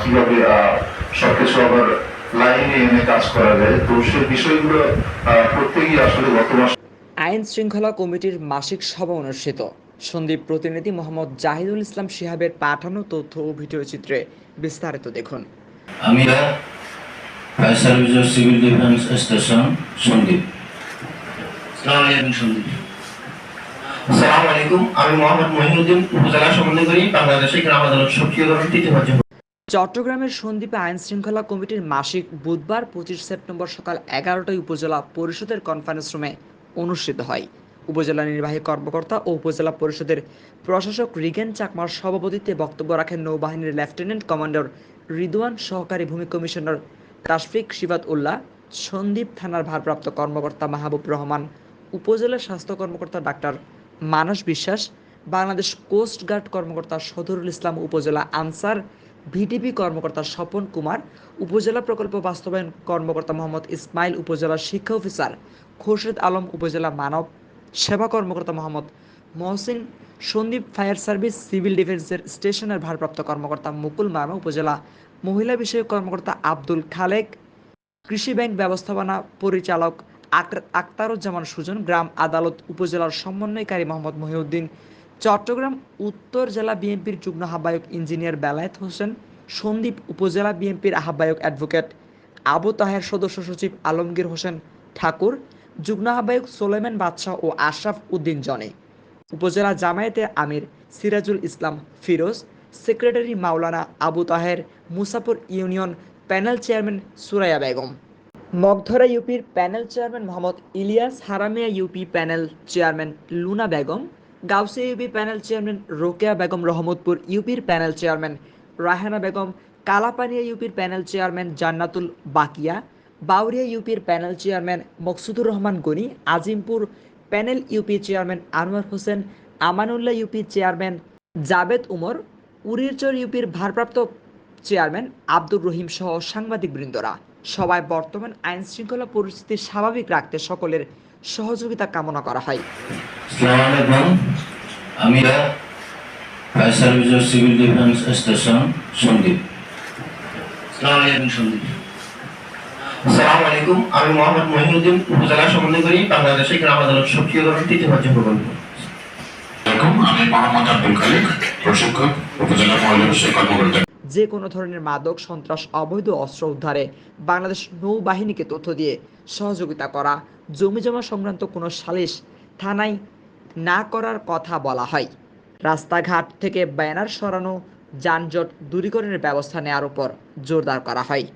কীভাবে সবকিছু আবার লাইনে এনে কাজ করা যায় তো সেই বিষয়গুলো প্রত্যেকেই আসলে গত মাস আইন শৃঙ্খলা কমিটির মাসিক সভা অনুষ্ঠিত। সন্দীপ প্রতিনিধি মোহাম্মদ জাহিদুল ইসলাম শিহাবের পাঠানো তথ্য ও ভিডিও চিত্রে বিস্তারিত দেখুন। আমি ফায়ার সার্ভিস ও সিভিল ডিফেন্স স্টেশন সন্দীপ। সালাম আলাইকুম সন্দীপ। আলাইকুম আমি মোহাম্মদ মহিনুদ্দিন উপজেলা সমন্বয়কারী বাংলাদেশের গ্রাম আদালত সক্রিয় ধরন তৃতীয় পর্যায়ে চট্টগ্রামের সন্দ্বীপে আইন শৃঙ্খলা কমিটির মাসিক বুধবার পঁচিশ সেপ্টেম্বর সকাল এগারোটায় উপজেলা পরিষদের কনফারেন্স রুমে অনুষ্ঠিত হয়। উপজেলা নির্বাহী কর্মকর্তা ও উপজেলা পরিষদের প্রশাসক রিগেন চাকমার সভাপতিত্বে বক্তব্য রাখেন নৌবাহিনীর লেফটেন্যান্ট কমান্ডার রিদওয়ান সহকারী ভূমি কমিশনার তাশফিক শিবাত উল্লাহ সন্দ্বীপ থানার ভারপ্রাপ্ত কর্মকর্তা মাহবুব রহমান, উপজেলা স্বাস্থ্য কর্মকর্তা ডাক্তার মানস বিশ্বাস, বাংলাদেশ কোস্ট গার্ড কর্মকর্তা সদরুল ইসলাম, উপজেলা আনসার ভিডিপি কর্মকর্তা স্বপন কুমার, উপজেলা প্রকল্প বাস্তবায়ন কর্মকর্তা মোহাম্মদ ইসমাইল, উপজেলা শিক্ষা অফিসার খোরশেদ আলম, উপজেলা মানব সেবা কর্মকর্তা Mohammad Mohsin, Sandwip fire service, civil ডিফেন্সের স্টেশনের ভারপ্রাপ্ত কর্মকর্তা মুকুল মামা, উপজেলা মহিলা বিষয়ক কর্মকর্তা আব্দুল খালেক, কৃষি ব্যাংক ব্যবস্থাপনা পরিচালক আক- আক্তারুজ্জামান সুজন, গ্রাম আদালত উপজেলার সমন্বয়কারী মোহাম্মদ মহিউদ্দিন চট্টগ্রাম উত্তর জেলা বিএনপির যুগ্ম আহ্বায়ক ইঞ্জিনিয়ার বেলায়েত হোসেন সন্দ্বীপ উপজেলা বিএনপির আহ্বায়ক অ্যাডভোকেট আবু তাহের সদস্য সচিব আলমগীর হোসেন ঠাকুর, যুগ্ম আহ্বায়ক সোলেমান বাদশাহ ও আশরাফ উদ্দিন জনে। উপজেলা জামায়াতে আমির Sirajul Islam Firoz, secretary Maulana Abu Taher Musapur union panel chairman Suraiya Begum. Magdhara ইউপির panel chairman Mohammad Ilias Haramia UP panel chairman Luna Begum Gausia UP panel chairman Rokeya Begum Rahmatpur ইউপির panel chairman Rahana Begum, Kalapania ইউপির panel chairman Jannatul Bakia, Bauria ইউপির panel chairman Maksudur Rahman Gani, Azimpur panel UP chairman Anwar Hossain, Amanullah UP chairman Jabed Umar, Urirchar ইউপির ভারপ্রাপ্ত chairman Abdur Rahim সহ সাংবাদিকবৃন্দরা। সবাই বর্তমান আইন শৃঙ্খলা পরিস্থিতি স্বাভাবিক রাখতে সকলের সহযোগিতা কামনা করা হয়। আসসালামু আমি ফায়ার সার্ভিস ও সিভিল ডিফেন্স স্টেশন সন্দীপ। সালাম আলাইকুম আমি মোহাম্মদ মহিনুদ্দিন উপজেলা সমন্বয়কারী বাংলাদেশের গ্রাম আদালত সক্রিয় ধরন তৃতীয় পর্যায়ে প্রকল্প। আমি মোহাম্মদ আব্দুল খালিক প্রশিক্ষক উপজেলা মহিলা বিষয়ক কর্মকর্তা। যে কোনো ধরনের মাদক, সন্ত্রাস, অবৈধ অস্ত্র উদ্ধারে বাংলাদেশ নৌবাহিনীকে তথ্য দিয়ে সহযোগিতা করা। জমি জমা সংক্রান্ত কোনো সালিশ থানায় না করার কথা বলা হয়। রাস্তাঘাট থেকে ব্যানার সরানো, যানজট দূরীকরণের ব্যবস্থা নেওয়ার উপর জোরদার করা হয়।